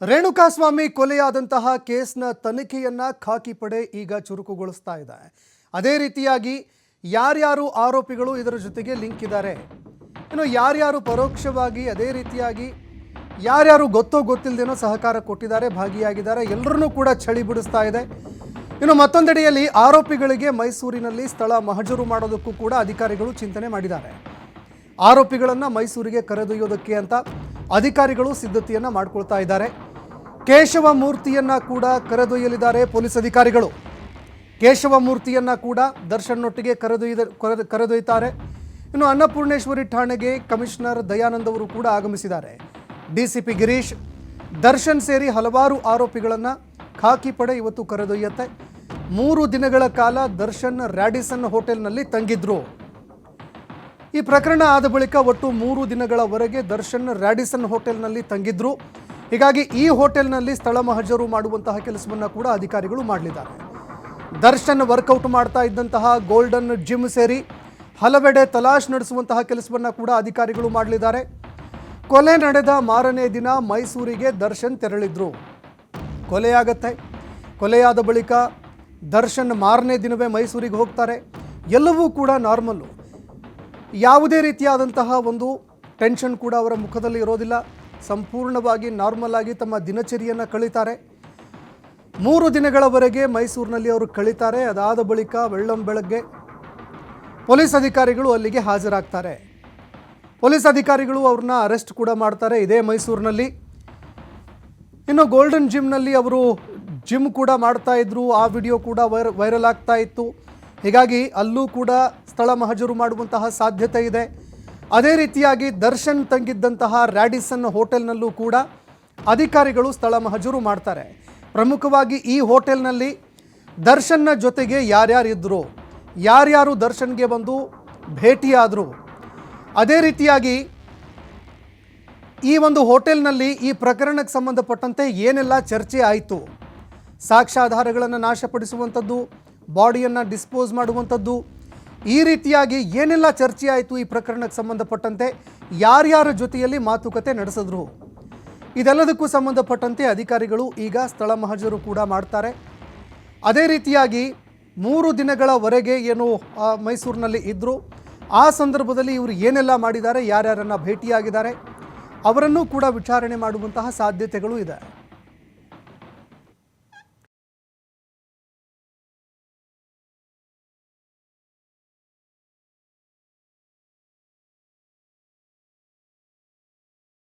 ರೇಣುಕಾಸ್ವಾಮಿ ಕೊಲೆಯಾದಂತಹ ಕೇಸ್ನ ತನಿಖೆಯನ್ನ ಖಾಕಿ ಪಡೆ ಈಗ ಚುರುಕುಗೊಳಿಸ್ತಾ ಇದೆ. ಅದೇ ರೀತಿಯಾಗಿ ಯಾರ್ಯಾರು ಆರೋಪಿಗಳು ಇದರ ಜೊತೆಗೆ ಲಿಂಕ್ ಇದ್ದಾರೆ ಇನ್ನು ಯಾರ್ಯಾರು ಪರೋಕ್ಷವಾಗಿ ಅದೇ ರೀತಿಯಾಗಿ ಯಾರ್ಯಾರು ಗೊತ್ತೋ ಗೊತ್ತಿಲ್ಲದೇನೋ ಸಹಕಾರ ಕೊಟ್ಟಿದ್ದಾರೆ, ಭಾಗಿಯಾಗಿದ್ದಾರೆ ಎಲ್ಲರನ್ನೂ ಕೂಡ ಚಳಿ ಬಿಡಿಸ್ತಾ ಇದೆ. ಇನ್ನು ಮತ್ತೊಂದೆಡೆಯಲ್ಲಿ ಆರೋಪಿಗಳಿಗೆ ಮೈಸೂರಿನಲ್ಲಿ ಸ್ಥಳ ಮಹಜರು ಮಾಡೋದಕ್ಕೂ ಕೂಡ ಅಧಿಕಾರಿಗಳು ಚಿಂತನೆ ಮಾಡಿದ್ದಾರೆ. ಆರೋಪಿಗಳನ್ನು ಮೈಸೂರಿಗೆ ಕರೆದೊಯ್ಯೋದಕ್ಕೆ ಅಂತ ಅಧಿಕಾರಿಗಳು ಸಿದ್ಧತೆಯನ್ನು ಮಾಡ್ಕೊಳ್ತಾ ಇದ್ದಾರೆ. ಕೇಶವ ಮೂರ್ತಿಯನ್ನ ಕೂಡ ಕರೆದೊಯ್ಯಲಿದ್ದಾರೆ ಪೊಲೀಸ್ ಅಧಿಕಾರಿಗಳು. ಕೇಶವ ಮೂರ್ತಿಯನ್ನ ಕೂಡ ದರ್ಶನ್ನೊಟ್ಟಿಗೆ ಕರೆದೊಯ್ದ, ಕರೆದು, ಕರೆದೊಯ್ತಾರೆ. ಇನ್ನು ಅನ್ನಪೂರ್ಣೇಶ್ವರಿ ಠಾಣೆಗೆ ಕಮಿಷನರ್ ದಯಾನಂದ್ ಅವರು ಕೂಡ ಆಗಮಿಸಿದ್ದಾರೆ. ಡಿಸಿಪಿ ಗಿರೀಶ್, ದರ್ಶನ್ ಸೇರಿ ಹಲವಾರು ಆರೋಪಿಗಳನ್ನು ಖಾಕಿ ಪಡೆ ಇವತ್ತು ಕರೆದೊಯ್ಯುತ್ತೆ. ಮೂರು ದಿನಗಳ ಕಾಲ ದರ್ಶನ್ ರ್ಯಾಡಿಸನ್ ಹೋಟೆಲ್ನಲ್ಲಿ ತಂಗಿದ್ರು. ಈ ಪ್ರಕರಣ ಆದ ಬಳಿಕ ಒಟ್ಟು ಮೂರು ದಿನಗಳವರೆಗೆ ದರ್ಶನ್ ರ್ಯಾಡಿಸನ್ ಹೋಟೆಲ್ನಲ್ಲಿ ತಂಗಿದ್ರು. ಹೀಗಾಗಿ ಈ ಹೋಟೆಲ್ನಲ್ಲಿ ಸ್ಥಳ ಮಹಜರು ಮಾಡುವಂತಹ ಕೆಲಸವನ್ನು ಕೂಡ ಅಧಿಕಾರಿಗಳು ಮಾಡಲಿದ್ದಾರೆ. ದರ್ಶನ್ ವರ್ಕೌಟ್ ಮಾಡ್ತಾ ಇದ್ದಂತಹ ಗೋಲ್ಡನ್ ಜಿಮ್ ಸೇರಿ ಹಲವೆಡೆ ತಲಾಶ್ ನಡೆಸುವಂತಹ ಕೆಲಸವನ್ನು ಕೂಡ ಅಧಿಕಾರಿಗಳು ಮಾಡಲಿದ್ದಾರೆ. ಕೊಲೆ ನಡೆದ ಮಾರನೇ ದಿನ ಮೈಸೂರಿಗೆ ದರ್ಶನ್ ತೆರಳಿದ್ರು. ಕೊಲೆಯಾಗತ್ತೆ. ಕೊಲೆಯಾದ ಬಳಿಕ ದರ್ಶನ್ ಮಾರನೇ ದಿನವೇ ಮೈಸೂರಿಗೆ ಹೋಗ್ತಾರೆ. ಎಲ್ಲವೂ ಕೂಡ ನಾರ್ಮಲ್ಲು. ಯಾವುದೇ ರೀತಿಯಾದಂತಹ ಒಂದು ಟೆನ್ಷನ್ ಕೂಡ ಅವರ ಮುಖದಲ್ಲಿ ಇರೋದಿಲ್ಲ. ಸಂಪೂರ್ಣವಾಗಿ ನಾರ್ಮಲ್ ಆಗಿ ತಮ್ಮ ದಿನಚರಿಯನ್ನು ಕಳೀತಾರೆ. ಮೂರು ದಿನಗಳವರೆಗೆ ಮೈಸೂರಿನಲ್ಲಿ ಅವರು ಕಳೀತಾರೆ. ಅದಾದ ಬಳಿಕ ಬೆಳ್ಳಂ ಬೆಳಗ್ಗೆ ಪೊಲೀಸ್ ಅಧಿಕಾರಿಗಳು ಅಲ್ಲಿಗೆ ಹಾಜರಾಗ್ತಾರೆ. ಪೊಲೀಸ್ ಅಧಿಕಾರಿಗಳು ಅವ್ರನ್ನ ಅರೆಸ್ಟ್ ಕೂಡ ಮಾಡ್ತಾರೆ ಇದೇ ಮೈಸೂರಿನಲ್ಲಿ. ಇನ್ನು ಗೋಲ್ಡನ್ ಜಿಮ್ನಲ್ಲಿ ಅವರು ಜಿಮ್ ಕೂಡ ಮಾಡ್ತಾ ಇದ್ರು. ಆ ವಿಡಿಯೋ ಕೂಡ ವೈರ ವೈರಲ್ ಆಗ್ತಾ ಇತ್ತು. ಹೀಗಾಗಿ ಅಲ್ಲೂ ಕೂಡ ಸ್ಥಳ ಮಹಜರು ಮಾಡುವಂತಹ ಸಾಧ್ಯತೆ ಇದೆ. ಅದೇ ರೀತಿಯಾಗಿ ದರ್ಶನ್ ತಂಗಿದ್ದಂತಹ ರ್ಯಾಡಿಸನ್ ಹೋಟೆಲ್ನಲ್ಲೂ ಕೂಡ ಅಧಿಕಾರಿಗಳು ಸ್ಥಳ ಮಹಜೂರು ಮಾಡ್ತಾರೆ. ಪ್ರಮುಖವಾಗಿ ಈ ಹೋಟೆಲ್ನಲ್ಲಿ ದರ್ಶನ್ನ ಜೊತೆಗೆ ಯಾರ್ಯಾರಿದ್ದರು ಯಾರ್ಯಾರು ದರ್ಶನ್ಗೆ ಬಂದು ಭೇಟಿಯಾದರು. ಅದೇ ರೀತಿಯಾಗಿ ಈ ಒಂದು ಹೋಟೆಲ್ನಲ್ಲಿ ಈ ಪ್ರಕರಣಕ್ಕೆ ಸಂಬಂಧಪಟ್ಟಂತೆ ಏನೆಲ್ಲ ಚರ್ಚೆ ಆಯಿತು, ಸಾಕ್ಷ್ಯಾಧಾರಗಳನ್ನು ನಾಶಪಡಿಸುವಂಥದ್ದು, ಬಾಡಿಯನ್ನು ಡಿಸ್ಪೋಸ್ ಮಾಡುವಂಥದ್ದು ಈ ರೀತಿಯಾಗಿ ಏನೆಲ್ಲ ಚರ್ಚೆ ಆಯಿತು ಈ ಪ್ರಕರಣಕ್ಕೆ ಸಂಬಂಧಪಟ್ಟಂತೆ? ಯಾರ್ಯಾರ ಜೊತೆಯಲ್ಲಿ ಮಾತುಕತೆ ನಡೆಸಿದ್ರು? ಇದೆಲ್ಲದಕ್ಕೂ ಸಂಬಂಧಪಟ್ಟಂತೆ ಅಧಿಕಾರಿಗಳು ಈಗ ಸ್ಥಳ ಮಹಜರು ಕೂಡ ಮಾಡ್ತಾರೆ. ಅದೇ ರೀತಿಯಾಗಿ ಮೂರು ದಿನಗಳವರೆಗೆ ಏನು ಮೈಸೂರಿನಲ್ಲಿ ಇದ್ದರು ಆ ಸಂದರ್ಭದಲ್ಲಿ ಇವರು ಏನೆಲ್ಲ ಮಾಡಿದ್ದಾರೆ, ಯಾರ್ಯಾರನ್ನು ಭೇಟಿಯಾಗಿದ್ದಾರೆ, ಅವರನ್ನೂ ಕೂಡ ವಿಚಾರಣೆ ಮಾಡುವಂತಹ ಸಾಧ್ಯತೆಗಳು ಇದೆ.